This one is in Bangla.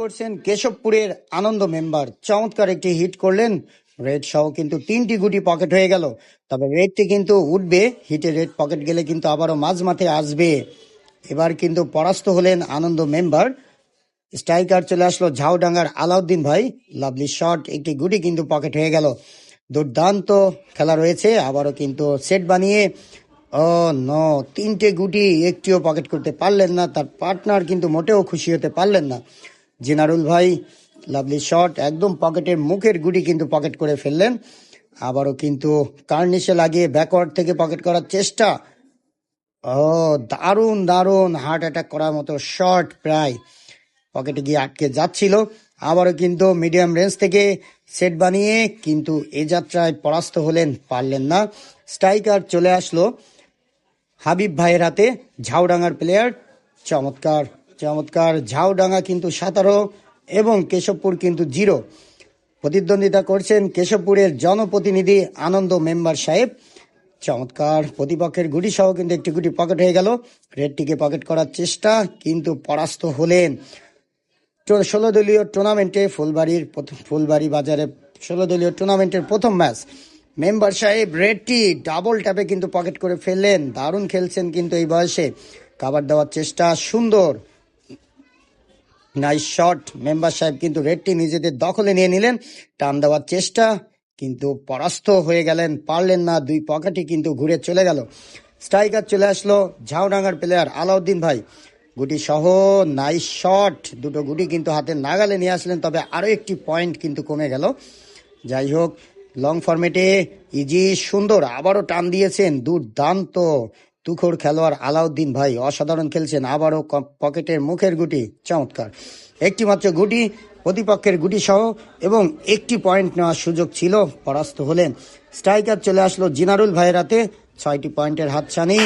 করছেন কেশবপুরের আনন্দ মেম্বার। চমৎকার একটি হিট করলেন। রেড সহ কিন্তু তিনটি গুটি পকেট হয়ে গেল। তবে রেডটি কিন্তু উঠবে। হিটে রেড পকেট গেলে কিন্তু আবারও মাঝ মাঠে আসবে। এবার কিন্তু পরাস্ত হলেন আনন্দ মেম্বার। স্ট্রাইকার চলে আসলো ঝাউডাঙ্গার আলাউদ্দিন ভাই। লাভলি শট একটি গুটি কিন্তু পকেট হয়ে গেল। দুর্দান্ত খেলা রয়েছে। আবারও কিন্তু সেট বানিয়ে, ও ন তিনটে গুটি একটিও পকেট করতে পারলেন না। তার পার্টনার কিন্তু মোটেও খুশি হতে পারলেন না। জেনারুল ভাই লাভলি শট একদম পকেটের মুখের গুটি কিন্তু পকেট করে ফেললেন। আবারও কিন্তু কার্নিশে লাগিয়ে ব্যাকওয়ার্ড থেকে পকেট করার চেষ্টা। ও, দারুণ দারুণ হার্ট অ্যাটাক করার মতো শর্ট প্রায় পকেটে গিয়ে আটকে যাচ্ছিল। আবারও কিন্তু মিডিয়াম রেঞ্জ থেকে সেট বানিয়ে কিন্তু এ যাত্রায় পরাস্ত হলেন, পারলেন না। স্ট্রাইকার চলে আসলো হাবিব ভাইয়ের হাতে, ঝাউডাঙ্গার প্লেয়ার চমৎকার। চমৎকার ঝাউডাঙ্গা কিন্তু সাতারো এবং কেশবপুর কিন্তু জিরো। প্রতিদ্বন্দ্বিতা করছেন কেশবপুরের জনপ্রতিনিধি আনন্দ মেম্বার সাহেব। চমৎকার প্রতিপক্ষের গুটি সহ কিন্তু একটি গুটি পকেট হয়ে গেল। রেডটিকে পকেট করার চেষ্টা কিন্তু পরাস্ত হলেন। ষোলো দলীয় টুর্নামেন্টে ফুলবাড়ির ফুলবাড়ি বাজারে ষোলো দলীয় টুর্নামেন্টের প্রথম ম্যাচ। মেম্বার সাহেব রেডটি ডাবল ট্যাপে কিন্তু পকেট করে ফেললেন। দারুণ খেলছেন কিন্তু এই বয়সে। কাবার দেওয়ার চেষ্টা সুন্দর। নাইস শট মেম্বার সাহেব কিন্তু রেডটি নিজেদের দখলে নিয়ে নিলেন। টান দেওয়ার চেষ্টা, কিন্তু পরাস্ত হয়ে গেলেন। পারলেন না, দুই পকেটই কিন্তু ঘুরে চলে গেল। স্ট্রাইকার চলে আসলো, ঝাউডাঙ্গার প্লেয়ার আলাউদ্দিন ভাই। গুটি সহ নাইস শট দুটো গুটি কিন্তু হাতে নাগালে নিয়ে আসলেন, তবে আরও একটি পয়েন্ট কিন্তু কমে গেল। যাই হোক লং ফরম্যাটে ইজি সুন্দর আবারও টান দিয়েছেন, দুর্দান্ত। তুখোর খেলোয়াড় আলাউদ্দিন ভাই অসাধারণ খেলছেন। আবারও পকেটের মুখের গুটি, চমৎকার। একটি মাত্র গুটি, প্রতিপক্ষের গুটি সহ এবং একটি পয়েন্ট নেওয়ার সুযোগ ছিল, পরাস্ত হলেন। স্ট্রাইকার চলে আসলো জিনারুল ভাইয়ের হাতে, ছয়টি পয়েন্টের হাতছানি।